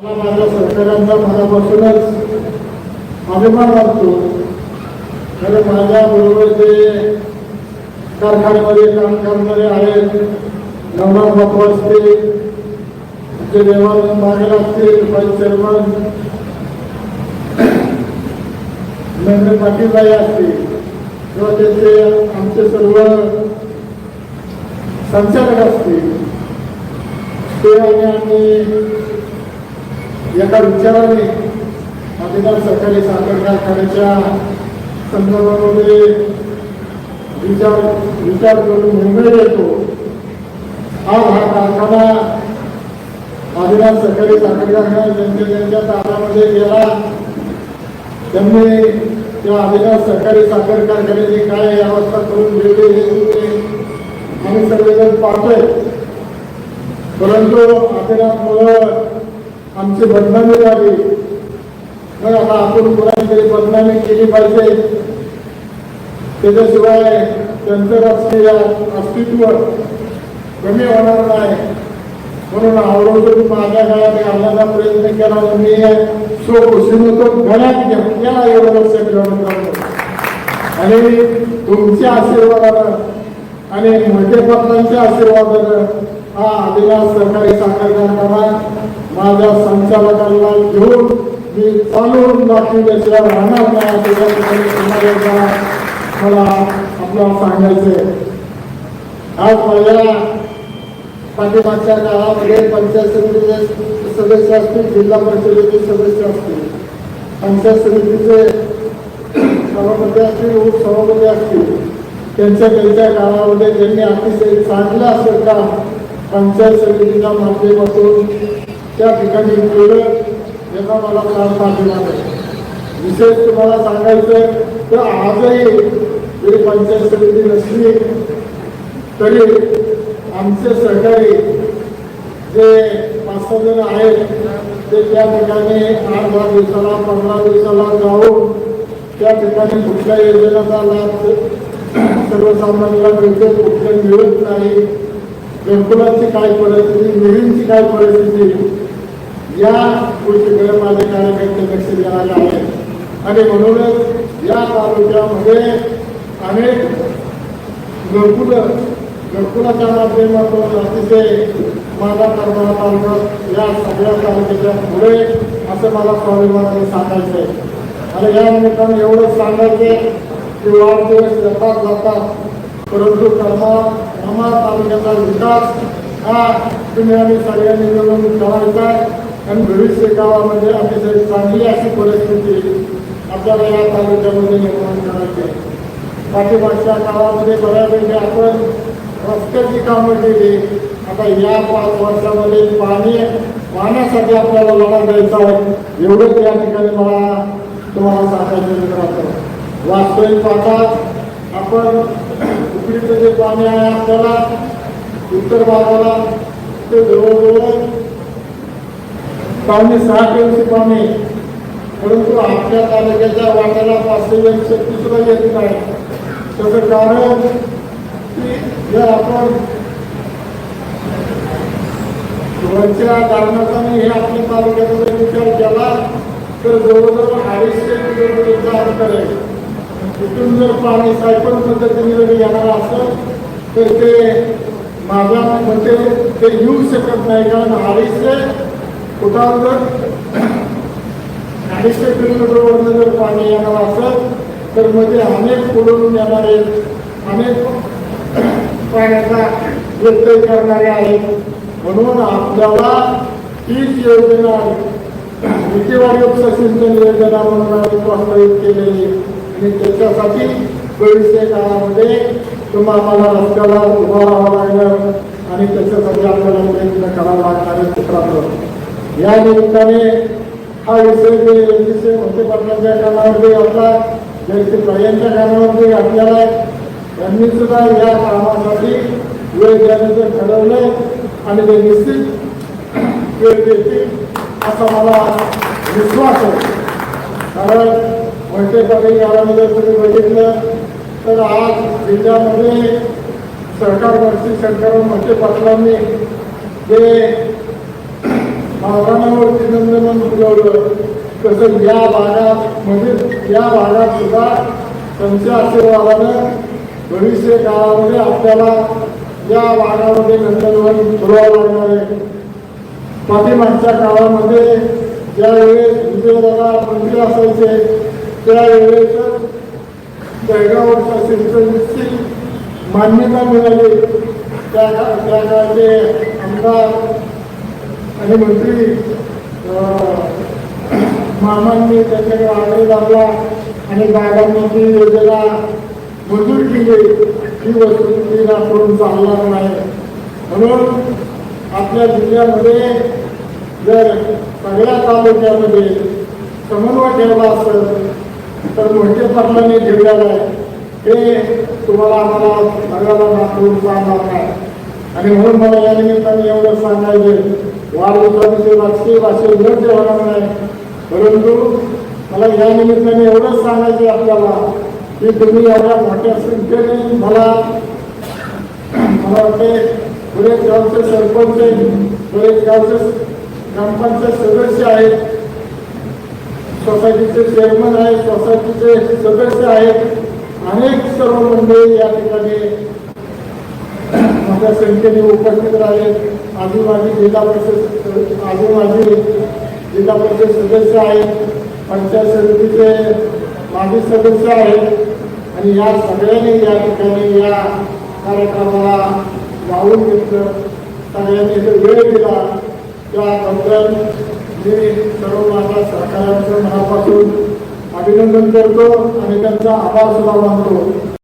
मला माझ्या सहकाऱ्यांचा मनापासूनच अभिमान वाटतो. कारण माझ्या बरोबर जे कारखान्यामध्ये काम करणारे आहेत नंबर बापू असतील जे देवानंद मागेल असतील भाई चेअरमन नंदन पाटीलबाई असतील किंवा त्याचे आमचे सर्व संचालक असतील ते आणि आम्ही एका विचाराने आदिनाथ सरकारी साखर कारखान्याच्या संदर्भामध्ये विचार विचार करून निर्णय घेतो. हा हा कारखाना आदिनाथ सरकारी साखर कारखाना ज्यांच्या ज्यांच्या ताब्यामध्ये गेला त्यांनी त्या अधिकार सरकारी साखर कारखान्याची काय अवस्था करून ठेवली हे आम्ही सगळेजण पाहतोय. परंतु आदिनाथमुळं आमची बदनामी झाली. मग आता आपण कोणाकडे तरी बदनामी केली पाहिजे. त्याच्याशिवाय त्यांचं राजकीय अस्तित्व कमी होणार नाही. म्हणून आवडतो माझ्या काळात घालण्याचा प्रयत्न केला मी स्वखुशीनं तो गळ्यात घेतलेला एवढं लक्ष ठेवून करतो. आणि तुमच्या आशीर्वादानं आणि मोठे पत्रांच्या आशीर्वादानं हा आदिवास सरकारी साखर कारखाना माझ्या संचालकांना घेऊन मी चालवून दाखविल्याशिवाय राहणार नाही असं ठिकाणी मला आपल्याला सांगायचे आज माझ्या पाठीमागच्या गावामध्ये पंचायत समितीचे सदस्य असतील जिल्हा परिषदेचे सदस्य असतील पंचायत समितीचे सभापती असतील उपसभापती असतील त्यांच्या त्यांच्या काळामध्ये त्यांनी अतिशय चांगलं असं काम पंचायत समितीच्या माध्यमातून त्या ठिकाणी केलं याचा मला काम पाठिंबा आहे विशेष तुम्हाला सांगायचं तर आजही जरी पंचायत समिती नसली तरी आमचे सहकारी जे पाच सहा जण आहेत ते त्या ठिकाणी आठ दहा दिवसाला पंधरा दिवसाला जाऊन त्या ठिकाणी कुठल्या योजनेचा लाभ सर्वसामान्यांना मिळतो कुठल्या मिळत नाही घरकुलाची काय परिस्थिती मुलींची काय परिस्थिती? या गोष्टीकडे माझे कार्यकर्ते लक्ष द्यायला आले. आणि म्हणूनच या तालुक्यामध्ये अनेक घरकुलं घरकुलाच्या माध्यमातून अतिशय माझा करणारा तालुका या सगळ्या तालुक्याच्या पुढे असं मला स्वाभिमानाने सांगायचं आहे. आणि या निमित्तानं एवढंच सांगायचं की वाढदिवस जातात जातात. परंतु कर्मा कर्मा तालुक्याचा विकास हा तुम्ही आम्ही सगळ्यांनी मिळून करायचा आहे. आणि भविष्य गावामध्ये अतिशय चांगली अशी परिस्थिती आपल्याला या तालुक्यामध्ये निर्माण करायची आहे. पाठीमागच्या काळामध्ये बऱ्यापैकी आपण रस्त्याची कामं केली. आता या पाच वर्षामध्ये पाणी पाण्यासाठी आपल्याला लढा द्यायचा आहे. एवढंच या ठिकाणी मला तुम्हाला सांगायचं वास्तविक पाहता आपण उकडीचं जे पाणी आहे आपल्याला. उत्तर भागाला ते जवळजवळ पाणी सहा टीएमसी पाणी परंतु आपल्या तालुक्याच्या वाट्याला पाचशे एकशे सुद्धा येत नाही. त्याचं कारण की जर आपण वरच्या कारणाचा हे आपल्या तालुक्याचा जर विचार केला तर जवळजवळ अडीचशे किलोमीटरचा अंतर आहे. तिथून जर पाणी सायकल पद्धतीने जर येणार असेल तर ते माझ्या मते म्हणजे ते येऊ शकत नाही कारण अडीचशे फुटावर जर अडीचशे किलोमीटरवरनं जर पाणी येणार असेल तर मध्ये अनेक पुढून येणारे अनेक पाण्याचा व्यत्यय करणारे आहेत. म्हणून आपल्याला तीच योजना विकेवाडी सिंचन योजना म्हणून आम्ही प्रस्तावित केलेली आणि त्याच्यासाठी भविष्य काळामध्ये तुम्हाला आम्हाला रस्त्याला उभा राहावं लागलं आणि त्याच्यासाठी आपल्याला प्रयत्न करावा लागणार आहे चित्रात या निमित्ताने हा विषय जे अतिशय मोठे पटनाच्या कामामध्ये आपला जयश्री यांच्या कामामध्ये आपल्याला त्यांनी सुद्धा या कामासाठी वेळ द्यायचं ठरवलं आणि ते निश्चित वेळ देतील असा मला विश्वास आहे. कारण मोठे पदवी काळामध्ये तुम्ही बघितलं तर आज जिल्ह्यामध्ये सरकार वर्षी सरकार मोठे पाटलांनी जे महाराणावरती नंतर उठवलं तसं या भागात म्हणजे या भागात सुद्धा त्यांच्या आशीर्वादानं भविष्य काळामध्ये आपल्याला या भागामध्ये नंदनवन फुलवावं लागणार आहे. पाठीमागच्या काळामध्ये ज्यावेळेस विजयदादा मंत्री असायचे त्यावेळेस जळगावच्या सिंचनची मान्यता मिळाली. त्या त्या काळचे आमदार आणि मंत्री मामांनी त्याच्याकडे आग्रह धरला आणि बाबांनी ती योजना मंजूर केली. ही वस्तुस्थिती करून चालणार नाही. म्हणून आपल्या जिल्ह्यामध्ये जर सगळ्या तालुक्यामध्ये समन्वय ठेवला असेल तर मोठे पाटलांनी ठेवलेलं आहे. हे तुम्हाला आम्हाला सगळ्याला दाखवून सांगणार नाही. आणि म्हणून मला या निमित्ताने एवढं सांगायचे वाढदिवसाविषयी राजकीय भाषेत न होणार नाही. परंतु मला या निमित्ताने एवढंच सांगायचे आपल्याला की तुम्ही एवढ्या मोठ्या संख्येने मला मला वाटते बरेच गावचे सरपंच आहेत बरेच गावचे ग्रामपंचायत सदस्य आहेत. सोसायटीचे चेअरमन आहेत सोसायटीचे सदस्य आहेत. अनेक सर्व मंडळी या ठिकाणी मोठ्या संख्येने उपस्थित आहेत माझी जिल्हा परिषद आजूबाजू जिल्हा परिषद सदस्य आहेत. पंचायत समितीचे माजी सदस्य आहेत. आणि या सगळ्यांनी या ठिकाणी या कार्यक्रमाला वाहून घेतलं. सगळ्यांनी वेळ दिला. त्याबद्दल मी सर्व माझ्या सहकाऱ्यांचं मनापासून अभिनंदन करतो आणि त्यांचा आभार सुद्धा मानतो